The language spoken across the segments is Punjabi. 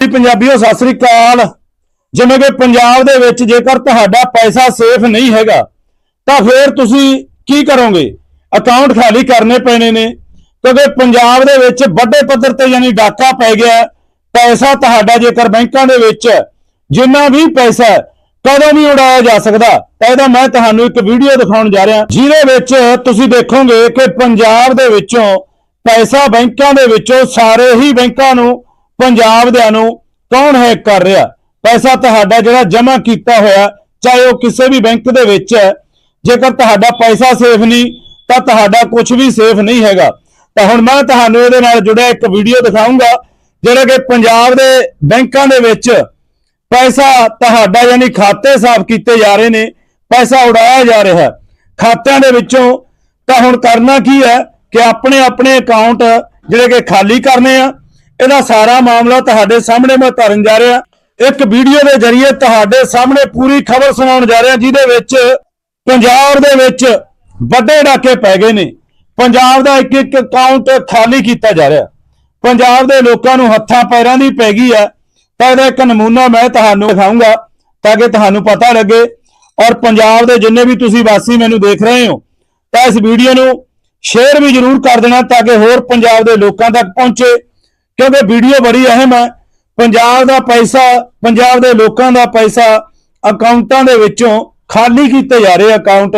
ਜੀ ਪੰਜਾਬੀਓ, ਸਤਿ ਸ੍ਰੀ ਅਕਾਲ। ਜਿਵੇਂ ਕਿ ਪੰਜਾਬ ਦੇ ਵਿੱਚ ਜੇਕਰ ਤੁਹਾਡਾ ਪੈਸਾ ਸੇਫ ਨਹੀਂ ਹੈਗਾ, ਤਾਂ ਫਿਰ ਤੁਸੀਂ ਕੀ ਕਰੋਗੇ? ਅਕਾਊਂਟ ਖਾਲੀ ਕਰਨੇ ਪੈਣੇ ਨੇ। ਕਿਉਂਕਿ ਪੰਜਾਬ ਦੇ ਵਿੱਚ ਵੱਡੇ ਪੱਧਰ ਤੇ ਯਾਨੀ ਡਾਕਾ ਪੈ ਗਿਆ। ਪੈਸਾ ਤੁਹਾਡਾ ਜੇਕਰ ਬੈਂਕਾਂ ਦੇ ਵਿੱਚ ਜਿੰਨਾ ਵੀ ਪੈਸਾ ਕਦੋਂ ਵੀ ਉਡਾਇਆ ਜਾ ਸਕਦਾ। ਤਾਂ ਇਹਦਾ ਮੈਂ ਤੁਹਾਨੂੰ ਇੱਕ ਵੀਡੀਓ ਦਿਖਾਉਣ ਜਾ ਰਿਹਾ। ਜਿਹਦੇ ਵਿੱਚ ਤੁਸੀਂ ਦੇਖੋਗੇ ਕਿ ਪੰਜਾਬ ਦੇ ਵਿੱਚੋਂ ਪੈਸਾ ਬੈਂਕਾਂ ਦੇ ਵਿੱਚੋਂ ਸਾਰੇ ਹੀ ਬੈਂਕਾਂ ਨੂੰ ਪੰਜਾਬ ਦਿਆਂ ਨੂੰ ਕੌਣ ਹੈਕ ਕਰ ਰਿਹਾ? ਪੈਸਾ ਤੁਹਾਡਾ ਜਿਹੜਾ ਜਮ੍ਹਾਂ ਕੀਤਾ ਹੋਇਆ, ਚਾਹੇ ਉਹ ਕਿਸੇ ਵੀ ਬੈਂਕ ਦੇ ਵਿੱਚ ਹੈ, ਜੇਕਰ ਤੁਹਾਡਾ ਪੈਸਾ ਸੇਫ ਨਹੀਂ, ਤਾਂ ਤੁਹਾਡਾ ਕੁਝ ਵੀ ਸੇਫ ਨਹੀਂ ਹੈਗਾ। ਤਾਂ ਹੁਣ ਮੈਂ ਤੁਹਾਨੂੰ ਇਹਦੇ ਨਾਲ ਜੁੜਿਆ, ਇੱਕ ਵੀਡੀਓ ਦਿਖਾਉਂਗਾ ਜਿਹੜਾ ਕਿ ਪੰਜਾਬ ਦੇ ਬੈਂਕਾਂ ਦੇ ਵਿੱਚ ਪੈਸਾ ਤੁਹਾਡਾ ਯਾਨੀ ਖਾਤੇ ਸਾਫ਼ ਕੀਤੇ ਜਾ ਰਹੇ ਨੇ, ਪੈਸਾ ਉਡਾਇਆ ਜਾ ਰਿਹਾ। ਹੈ ਖਾਤਿਆਂ ਦੇ ਵਿੱਚੋਂ ਤਾਂ ਹੁਣ ਕਰਨਾ ਕੀ ਹੈ ਕਿ ਆਪਣੇ ਆਪਣੇ ਅਕਾਊਂਟ ਜਿਹੜੇ ਕਿ ਖਾਲੀ ਕਰਨੇ ਆ ਇਹਦਾ ਸਾਰਾ ਮਾਮਲਾ ਤੁਹਾਡੇ ਸਾਹਮਣੇ ਮੈਂ ਧਰਨ ਜਾ ਰਿਹਾ। ਇੱਕ ਵੀਡੀਓ ਦੇ ਜ਼ਰੀਏ ਤੁਹਾਡੇ ਸਾਹਮਣੇ ਪੂਰੀ ਖਬਰ ਸੁਣਾਉਣ ਜਾ ਰਿਹਾ, ਜਿਹਦੇ ਵਿੱਚ ਪੰਜਾਬ ਦੇ ਵਿੱਚ ਵੱਡੇ ਡਾਕੇ ਪੈ ਗਏ ਨੇ। ਪੰਜਾਬ ਦਾ ਇੱਕ ਇੱਕ ਅਕਾਊਂਟ ਖਾਲੀ ਕੀਤਾ ਜਾ ਰਿਹਾ। ਪੰਜਾਬ ਦੇ ਲੋਕਾਂ ਨੂੰ ਹੱਥਾਂ ਪੈਰਾਂ ਦੀ ਪੈ ਗਈ ਹੈ ਤਾਂ ਇਹਦਾ ਇੱਕ ਨਮੂਨਾ ਮੈਂ ਤੁਹਾਨੂੰ ਦਿਖਾਊਂਗਾ, ਤਾਂ ਕਿ ਤੁਹਾਨੂੰ ਪਤਾ ਲੱਗੇ। ਔਰ ਪੰਜਾਬ ਦੇ ਜਿੰਨੇ ਵੀ ਤੁਸੀਂ ਵਾਸੀ ਮੈਨੂੰ ਦੇਖ ਰਹੇ ਹੋ, ਤਾਂ ਇਸ ਵੀਡੀਓ ਨੂੰ ਸ਼ੇਅਰ ਵੀ ਜ਼ਰੂਰ ਕਰ ਦੇਣਾ, ਤਾਂ ਕਿ ਹੋਰ ਪੰਜਾਬ ਦੇ ਲੋਕਾਂ ਤੱਕ ਪਹੁੰਚੇ। ਕਿਉਂਕਿ ਵੀਡੀਓ ਬੜੀ ਅਹਿਮ ਹੈ। ਪੰਜਾਬ ਦਾ ਪੈਸਾ, ਪੰਜਾਬ ਦੇ ਲੋਕਾਂ ਦਾ ਪੈਸਾ ਅਕਾਊਂਟਾਂ ਦੇ ਵਿੱਚੋਂ ਖਾਲੀ ਕੀਤੇ ਜਾ ਰਹੇ ਅਕਾਊਂਟ।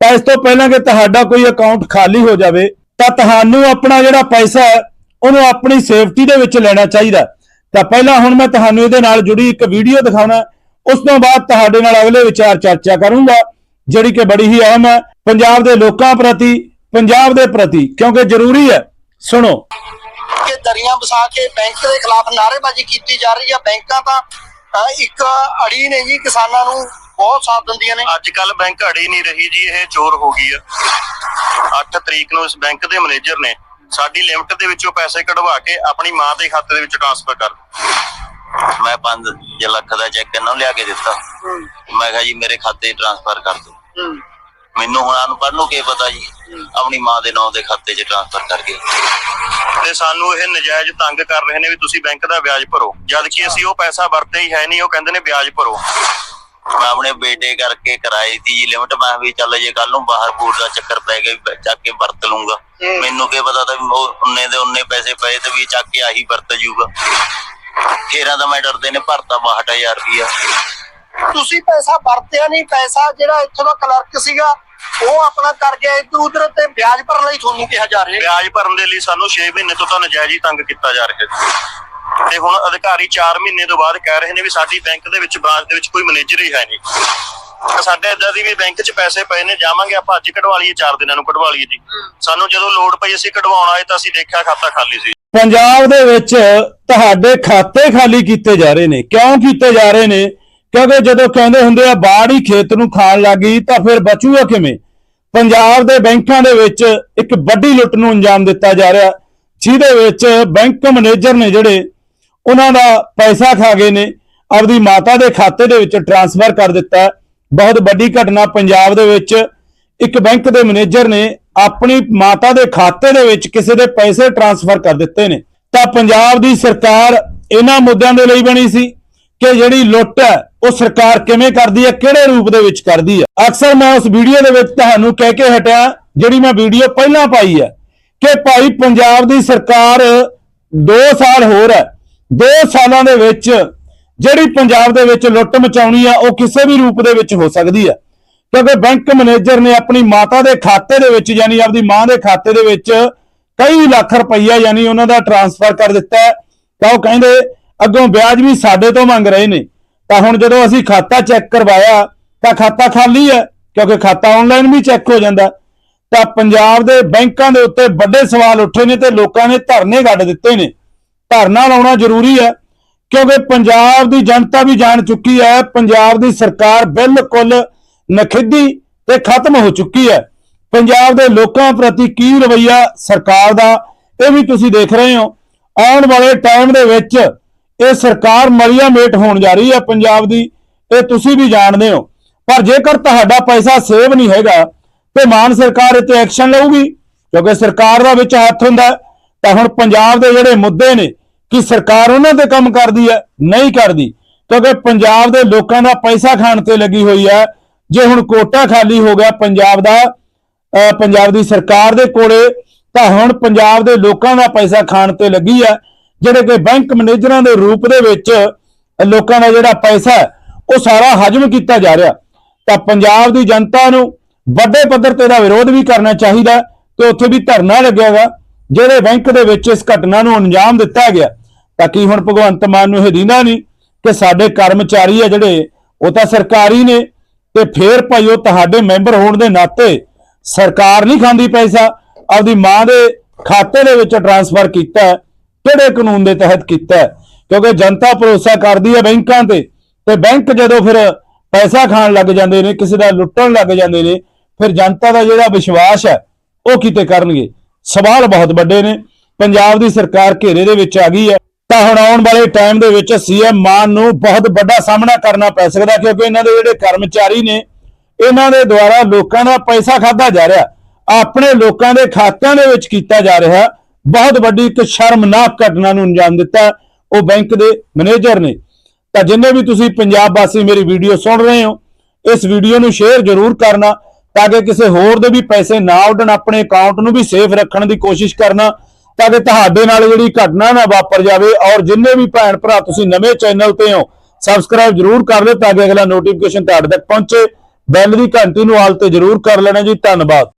ਤਾਂ ਇਸ ਤੋਂ ਪਹਿਲਾਂ ਕਿ ਤੁਹਾਡਾ ਕੋਈ ਅਕਾਊਂਟ ਖਾਲੀ ਹੋ ਜਾਵੇ, ਤਾਂ ਤੁਹਾਨੂੰ ਆਪਣਾ ਜਿਹੜਾ ਪੈਸਾ ਹੈ, ਉਹਨੂੰ ਆਪਣੀ ਸੇਫਟੀ ਦੇ ਵਿੱਚ ਲੈਣਾ ਚਾਹੀਦਾ ਤਾਂ ਪਹਿਲਾਂ ਹੁਣ ਮੈਂ ਤੁਹਾਨੂੰ ਇਹਦੇ ਨਾਲ ਜੁੜੀ ਇੱਕ ਵੀਡੀਓ ਦਿਖਾਉਣਾ ਉਸ ਤੋਂ ਬਾਅਦ ਤੁਹਾਡੇ ਨਾਲ ਅਗਲੇ ਵਿਚਾਰ ਚਰਚਾ ਕਰੂੰਗਾ, ਜਿਹੜੀ ਕਿ ਬੜੀ ਹੀ ਅਹਿਮ ਹੈ। ਪੰਜਾਬ ਦੇ ਲੋਕਾਂ ਪ੍ਰਤੀ, ਪੰਜਾਬ ਦੇ ਪ੍ਰਤੀ, ਕਿਉਂਕਿ ਜ਼ਰੂਰੀ ਹੈ। ਸੁਣੋ। ਕਿ ਦਰੀਆਂ ਵਸਾ ਕੇ ਬੈਂਕ ਦੇ ਖਿਲਾਫ ਨਾਅਰੇਬਾਜ਼ੀ ਕੀਤੀ ਜਾ ਰਹੀ ਹੈ ਬੈਂਕਾਂ ਤਾਂ ਇੱਕ ਅੜੀ ਨੇ ਜੀ ਕਿਸਾਨਾਂ ਨੂੰ ਬਹੁਤ ਸਾਥ ਦਿੰਦੀਆਂ ਨੇ। ਅੱਜ ਕੱਲ ਬੈਂਕ ਅੜੀ ਨਹੀਂ ਰਹੀ ਜੀ ਇਹ ਚੋਰ ਹੋ ਗਈ ਆ। 8 ਤਰੀਕ ਨੂੰ ਇਸ ਬੈਂਕ ਦੇ ਮੈਨੇਜਰ ਨੇ ਸਾਡੀ ਲਿਮਟ ਦੇ ਵਿੱਚੋਂ ਪੈਸੇ ਕਢਵਾ ਕੇ ਆਪਣੀ ਮਾਂ ਦੇ ਖਾਤੇ ਦੇ ਵਿੱਚ ਟ੍ਰਾਂਸਫਰ ਕਰ ਦਿੱਤੇ। ਮੈਂ 5 ਲੱਖ ਦਾ ਚੈੱਕ ਇਹਨਾਂ ਨੂੰ ਲਿਆ ਕੇ ਦਿੱਤਾ। ਮੈਂ ਕਿਹਾ ਜੀ ਮੇਰੇ ਖਾਤੇ ਟ੍ਰਾਂਸਫਰ ਕਰ ਦਿਓ। ਮੈਨੂੰ ਹੁਣ ਅਨਪੜ੍ਹ ਨੂੰ ਕੀ ਪਤਾ ਜੀ। ਆਪਣੀ ਮਾਂ ਦੇ ਨਾਂ ਦੇ ਖਾਤੇ 'ਚ ਟ੍ਰਾਂਸਫਰ ਕਰਕੇ। ਤੇ ਸਾਨੂੰ ਇਹ ਨਜਾਇਜ਼ ਤੰਗ ਕਰ ਰਹੇ ਨੇ ਵੀ ਤੁਸੀਂ ਬੈਂਕ ਦਾ ਵਿਆਜ ਭਰੋ। ਜਦ ਕਿ ਅਸੀਂ ਉਹ ਪੈਸਾ ਵਰਤੇ ਹੀ ਹੈ ਨਹੀਂ ਉਹ ਕਹਿੰਦੇ ਨੇ ਵਿਆਜ ਭਰੋ। ਮੈਂ ਆਪਣੇ ਬੇਟੇ ਕਰਕੇ ਕਰਾਈ ਜੀ ਲਿਮਟ ਮੈਂ ਵੀ ਚੱਲ ਜੇ ਕੱਲ ਨੂੰ ਬਾਹਰ ਬੂਰ ਦਾ ਚੱਕਰ ਪੈ ਗਿਆ ਵੀ ਚੱਕ ਕੇ ਵਰਤ ਲੂੰਗਾ। ਮੈਨੂੰ ਕੀ ਪਤਾ ਤਾਂ ਵੀ ਉਹ ਉਨੇ ਦੇ ਉਨੇ ਪੈਸੇ ਪਏ ਤੇ ਵੀ ਚੱਕ ਕੇ ਆਹੀ ਵਰਤ ਜੂਗਾ। ਫੇਰਾਂ ਤਾਂ ਮੈਂ ਡਰਦੇ ਨੇ ਭਰਤਾ 62000 ਰੁਪਇਆ ਤੁਸੀਂ ਪੈਸਾ ਵਰਤਿਆ ਨਹੀਂ ਪੈਸਾ ਜਿਹੜਾ ਇੱਥੋਂ ਦਾ ਕਲਰਕ ਸੀਗਾ ਉਹ ਆਪਣਾ ਕਰ ਗਿਆ। ਇਧਰ ਉਧਰ ਤੇ ਵਿਆਜ ਭਰਨ ਲਈ ਤੁਹਾਨੂੰ ਕਿਹਾ ਜਾ ਰਿਹਾ ਵਿਆਜ ਭਰਨ ਦੇ ਲਈ ਸਾਨੂੰ 6 ਮਹੀਨੇ ਤੋਂ ਤਾਂ ਨਜਾਇਜ਼ ਹੀ ਤੰਗ ਕੀਤਾ ਜਾ ਰਿਹਾ ਹੈ। ਤੇ ਹੁਣ ਅਧਿਕਾਰੀ 4 ਮਹੀਨੇ ਤੋਂ ਬਾਅਦ ਕਹਿ ਰਹੇ ਨੇ ਵੀ ਸਾਡੀ ਬੈਂਕ ਦੇ ਵਿੱਚ ਬ੍ਰਾਂਚ ਦੇ ਵਿੱਚ ਕੋਈ ਮੈਨੇਜਰ ਹੀ ਹੈ ਨਹੀਂ। ਸਾਡੇ ਇਦਾਂ ਦੀ ਵੀ ਬੈਂਕ 'ਚ ਪੈਸੇ ਪਏ ਨੇ ਜਾਵਾਂਗੇ ਆਪਾਂ ਅੱਜ ਕਢਵਾ ਲਈਏ 4 ਦਿਨਾਂ ਨੂੰ ਕਢਵਾ ਲਈਏ ਜੀ। ਸਾਨੂੰ ਜਦੋਂ ਲੋੜ ਪਈ ਅਸੀਂ ਕਢਵਾਉਣ ਆਏ ਤਾਂ ਅਸੀਂ ਦੇਖਿਆ ਖਾਤਾ ਖਾਲੀ ਸੀ। ਪੰਜਾਬ ਦੇ ਵਿੱਚ ਤੁਹਾਡੇ ਖਾਤੇ ਖਾਲੀ ਕੀਤੇ ਜਾ ਰਹੇ ਨੇ। ਕਿਉਂ ਕੀਤੇ ਜਾ ਰਹੇ ਨੇ? ਕਿਉਂਕਿ ਜਦੋਂ ਕਹਿੰਦੇ ਹੁੰਦੇ ਆ ਬਾੜ ਹੀ ਖੇਤ ਨੂੰ ਖਾਣ ਲੱਗੀ ਤਾਂ ਫਿਰ ਬਚੂਗਾ ਕਿਵੇਂ? ਪੰਜਾਬ ਦੇ ਬੈਂਕਾਂ ਦੇ ਵਿੱਚ ਇੱਕ ਵੱਡੀ ਲੁੱਟ ਨੂੰ ਅੰਜਾਮ ਦਿੱਤਾ ਜਾ ਰਿਹਾ। ਜਿਹਦੇ ਵਿੱਚ ਬੈਂਕ ਮੈਨੇਜਰ ਨੇ ਜਿਹੜੇ, ਉਹਨਾਂ ਦਾ ਪੈਸਾ ਖਾ ਗਏ ਨੇ। ਆਪਦੀ ਮਾਤਾ ਦੇ ਖਾਤੇ ਦੇ ਵਿੱਚ ਟਰਾਂਸਫਰ ਕਰ ਦਿੱਤਾ। ਬਹੁਤ ਵੱਡੀ ਘਟਨਾ ਪੰਜਾਬ ਦੇ ਵਿੱਚ। ਇੱਕ ਬੈਂਕ ਦੇ ਮੈਨੇਜਰ ਨੇ ਆਪਣੀ ਮਾਤਾ ਦੇ ਖਾਤੇ ਦੇ ਵਿੱਚ ਕਿਸੇ ਦੇ ਪੈਸੇ ਟਰਾਂਸਫਰ ਕਰ ਦਿੱਤੇ ਨੇ। ਤਾਂ ਪੰਜਾਬ ਦੀ ਸਰਕਾਰ ਇਹਨਾਂ ਮੁੱਦਿਆਂ ਦੇ ਲਈ ਬਣੀ ਸੀ ਕਿ ਜਿਹੜੀ ਲੁੱਟ ਹੈ ਉਹ ਸਰਕਾਰ ਕਿਵੇਂ ਕਰਦੀ ਹੈ, ਕਿਹੜੇ ਰੂਪ ਦੇ ਵਿੱਚ ਕਰਦੀ ਹੈ? ਅਕਸਰ ਮੈਂ ਉਸ ਵੀਡੀਓ ਦੇ ਵਿੱਚ ਤੁਹਾਨੂੰ ਕਹਿ ਕੇ ਹਟਿਆ, ਜਿਹੜੀ ਮੈਂ ਵੀਡੀਓ ਪਹਿਲਾਂ ਪਾਈ ਹੈ, ਕਿ ਭਾਈ ਪੰਜਾਬ ਦੀ ਸਰਕਾਰ 2 ਸਾਲ ਹੋਰ ਹੈ। 2 ਸਾਲਾਂ ਦੇ ਵਿੱਚ ਜਿਹੜੀ ਪੰਜਾਬ ਦੇ ਵਿੱਚ ਲੁੱਟ ਮਚਾਉਣੀ ਆ ਉਹ ਕਿਸੇ ਵੀ ਰੂਪ ਦੇ ਵਿੱਚ ਹੋ ਸਕਦੀ ਹੈ। ਕਿਉਂਕਿ ਬੈਂਕ ਮੈਨੇਜਰ ਨੇ ਆਪਣੀ ਮਾਤਾ ਦੇ ਖਾਤੇ ਦੇ ਵਿੱਚ, ਯਾਨੀ ਆਪਦੀ ਮਾਂ ਦੇ ਖਾਤੇ ਦੇ ਵਿੱਚ ਕਈ ਲੱਖ ਰੁਪਈਆ, ਯਾਨੀ ਉਹਨਾਂ ਦਾ ਟਰਾਂਸਫਰ ਕਰ ਦਿੱਤਾ ਤਾਂ ਉਹ ਕਹਿੰਦੇ, ਅੱਗੋਂ ਵਿਆਜ ਵੀ ਸਾਡੇ ਤੋਂ ਮੰਗ ਰਹੇ ਨੇ। ਤਾਂ ਹੁਣ ਜਦੋਂ ਅਸੀਂ ਖਾਤਾ ਚੈੱਕ ਕਰਵਾਇਆ, ਤਾਂ ਖਾਤਾ ਖਾਲੀ ਹੈ, ਕਿਉਂਕਿ ਖਾਤਾ ਆਨਲਾਈਨ ਵੀ ਚੈੱਕ ਹੋ ਜਾਂਦਾ। ਤਾਂ ਪੰਜਾਬ ਦੇ ਬੈਂਕਾਂ ਦੇ ਉੱਤੇ ਵੱਡੇ ਸਵਾਲ ਉੱਠੇ ਨੇ ਤੇ ਲੋਕਾਂ ਨੇ ਧਰਨੇ ਗੱਡ ਦਿੱਤੇ ਨੇ। ਧਰਨਾ ਲਾਉਣਾ ਜ਼ਰੂਰੀ ਹੈ, ਕਿਉਂਕਿ ਪੰਜਾਬ ਦੀ ਜਨਤਾ ਵੀ ਜਾਣ ਚੁੱਕੀ ਹੈ, ਪੰਜਾਬ ਦੀ ਸਰਕਾਰ ਬਿਲਕੁਲ ਨਖਿੱਧੀ ਤੇ ਖਤਮ ਹੋ ਚੁੱਕੀ ਹੈ। ਪੰਜਾਬ ਦੇ ਲੋਕਾਂ ਪ੍ਰਤੀ ਕੀ ਰਵੱਈਆ ਸਰਕਾਰ ਦਾ, ਇਹ ਵੀ ਤੁਸੀਂ ਦੇਖ ਰਹੇ ਹੋ। ਆਉਣ ਵਾਲੇ ਟਾਈਮ ਦੇ ਵਿੱਚ ਇਹ ਸਰਕਾਰ ਮਰੀਆ ਮੇਟ ਹੋਣ ਜਾ ਰਹੀ ਹੈ ਪੰਜਾਬ ਦੀ, ਇਹ ਤੁਸੀਂ ਵੀ ਜਾਣਦੇ ਹੋ। ਪਰ ਜੇਕਰ ਤੁਹਾਡਾ ਪੈਸਾ ਸੇਵ ਨਹੀਂ ਹੈਗਾ, ਤੇ ਮਾਨ ਸਰਕਾਰ ਇਹ ਐਕਸ਼ਨ ਲਊਗੀ, ਕਿਉਂਕਿ ਸਰਕਾਰ ਦਾ ਵਿੱਚ ਹੱਥ ਹੁੰਦਾ ਤਾਂ ਹੁਣ ਪੰਜਾਬ ਦੇ ਜਿਹੜੇ ਮੁੱਦੇ ਨੇ, ਕਿ ਸਰਕਾਰ ਉਹਨਾਂ ਤੇ ਕੰਮ ਕਰਦੀ ਹੈ, ਨਹੀਂ ਕਰਦੀ। ਕਿਉਂਕਿ ਪੰਜਾਬ ਦੇ ਲੋਕਾਂ ਦਾ ਪੈਸਾ ਖਾਣ ਤੇ ਲੱਗੀ ਹੋਈ ਹੈ, ਜੇ ਹੁਣ ਕੋਟਾ ਖਾਲੀ ਹੋ ਗਿਆ ਪੰਜਾਬ ਦਾ ਪੰਜਾਬ ਦੀ ਸਰਕਾਰ ਦੇ ਕੋਲੇ, ਤਾਂ ਹੁਣ ਪੰਜਾਬ ਦੇ ਲੋਕਾਂ ਦਾ ਪੈਸਾ ਖਾਣ ਤੇ ਲੱਗੀ ਹੈ। ਜਿਹੜੇ ਕਿ ਬੈਂਕ ਮੈਨੇਜਰਾਂ ਦੇ ਰੂਪ ਦੇ ਵਿੱਚ ਲੋਕਾਂ ਦਾ ਜਿਹੜਾ ਪੈਸਾ ਉਹ ਸਾਰਾ ਹਜਮ ਕੀਤਾ ਜਾ ਰਿਹਾ। ਤਾਂ ਪੰਜਾਬ ਦੀ ਜਨਤਾ ਨੂੰ ਵੱਡੇ ਪੱਧਰ ਤੇ ਦਾ ਵਿਰੋਧ ਵੀ ਕਰਨਾ ਚਾਹੀਦਾ ਤੇ ਉੱਥੇ ਵੀ ਧਰਨਾ ਲੱਗਿਆਗਾ ਜਿਹੜੇ ਬੈਂਕ ਦੇ ਵਿੱਚ ਇਸ ਘਟਨਾ ਨੂੰ ਅੰਜਾਮ ਦਿੱਤਾ ਗਿਆ। ਤਾਂ ਕੀ ਹੁਣ ਭਗਵੰਤ ਮਾਨ ਨੂੰ ਇਹ ਦੀਨਾ ਨਹੀਂ ਕਿ ਸਾਡੇ ਕਰਮਚਾਰੀ ਆ ਜਿਹੜੇ, ਉਹ ਤਾਂ ਸਰਕਾਰੀ ਨੇ ਤੇ ਫੇਰ ਭਾਈ ਉਹ ਤੁਹਾਡੇ ਮੈਂਬਰ ਹੋਣ ਦੇ ਨਾਤੇ ਸਰਕਾਰ ਨਹੀਂ ਖਾਂਦੀ ਪੈਸਾ, ਆਪਦੀ ਮਾਂ ਦੇ ਖਾਤੇ ਦੇ ਵਿੱਚ ਟਰਾਂਸਫਰ ਕੀਤਾ। ਕਿਹੜੇ ਕਾਨੂੰਨ ਦੇ ਤਹਿਤ ਕੀਤਾ ਹੈ? ਕਿਉਂਕਿ ਜਨਤਾ ਭਰੋਸਾ ਕਰਦੀ ਹੈ ਬੈਂਕਾਂ ਤੇ। ਤੇ ਬੈਂਕ ਜਦੋਂ ਫਿਰ ਪੈਸਾ ਖਾਣ ਲੱਗ ਜਾਂਦੇ ਨੇ, ਕਿਸੇ ਦਾ ਲੁੱਟਣ ਲੱਗ ਜਾਂਦੇ ਨੇ, ਫਿਰ ਜਨਤਾ ਦਾ ਜਿਹੜਾ ਵਿਸ਼ਵਾਸ ਹੈ, ਉਹ ਕਿਤੇ ਕਰਨਗੇ? ਸਵਾਲ ਬਹੁਤ ਵੱਡੇ ਨੇ। ਪੰਜਾਬ ਦੀ ਸਰਕਾਰ ਘੇਰੇ ਦੇ ਵਿੱਚ ਆ ਗਈ ਹੈ। ਤਾਂ ਹੁਣ ਆਉਣ ਵਾਲੇ ਟਾਈਮ ਦੇ ਵਿੱਚ ਸੀਐਮ ਮਾਨ ਨੂੰ ਬਹੁਤ ਵੱਡਾ ਸਾਹਮਣਾ ਕਰਨਾ ਪੈ ਸਕਦਾ, ਕਿਉਂਕਿ ਇਹਨਾਂ ਦੇ ਜਿਹੜੇ ਕਰਮਚਾਰੀ ਨੇ, ਇਹਨਾਂ ਦੇ ਦੁਆਰਾ ਲੋਕਾਂ ਦਾ ਪੈਸਾ ਖਾਦਾ ਜਾ ਰਿਹਾ। ਆਪਣੇ ਲੋਕਾਂ ਦੇ ਖਾਤਿਆਂ ਦੇ ਵਿੱਚ ਕੀਤਾ ਜਾ ਰਿਹਾ। ਬਹੁਤ ਵੱਡੀ ਇੱਕ ਸ਼ਰਮਨਾਕ ਘਟਨਾ ਨੂੰ ਅੰਜਾਮ ਦਿੱਤਾ। ਉਹ ਬੈਂਕ ਦੇ ਮੈਨੇਜਰ ਨੇ। ਤਾਂ ਜਿੰਨੇ ਵੀ ਤੁਸੀਂ ਪੰਜਾਬ ਵਾਸੀ ਮੇਰੀ ਵੀਡੀਓ ਸੁਣ ਰਹੇ ਹੋ, ਇਸ ਵੀਡੀਓ ਨੂੰ ਸ਼ੇਅਰ ਜ਼ਰੂਰ ਕਰਨਾ ਤਾਂ ਕਿ ਕਿਸੇ ਹੋਰ ਦੇ ਵੀ ਪੈਸੇ ਨਾ ਉੱਡਣ, ਆਪਣੇ ਅਕਾਊਂਟ ਨੂੰ ਵੀ ਸੇਫ ਰੱਖਣ ਦੀ ਕੋਸ਼ਿਸ਼ ਕਰਨਾ ਤਾਂ ਕਿ ਤੁਹਾਡੇ ਨਾਲ ਜਿਹੜੀ ਘਟਨਾ ਨਾ ਵਾਪਰ ਜਾਵੇ ਔਰ ਜਿੰਨੇ ਵੀ ਭੈਣ ਭਰਾ ਤੁਸੀਂ ਨਵੇਂ ਚੈਨਲ ਤੇ ਹੋ, ਸਬਸਕ੍ਰਾਈਬ ਜ਼ਰੂਰ ਕਰ ਲਿਓ ਤਾਂ ਕਿ ਅਗਲਾ ਨੋਟੀਫਿਕੇਸ਼ਨ ਤੁਹਾਡੇ ਤੱਕ ਪਹੁੰਚੇ। ਬੈਲ ਦੀ ਘੰਟੀ ਨੂੰ ਆਲ ਤੇ ਜ਼ਰੂਰ ਕਰ ਲੈਣਾ ਜੀ। ਧੰਨਵਾਦ।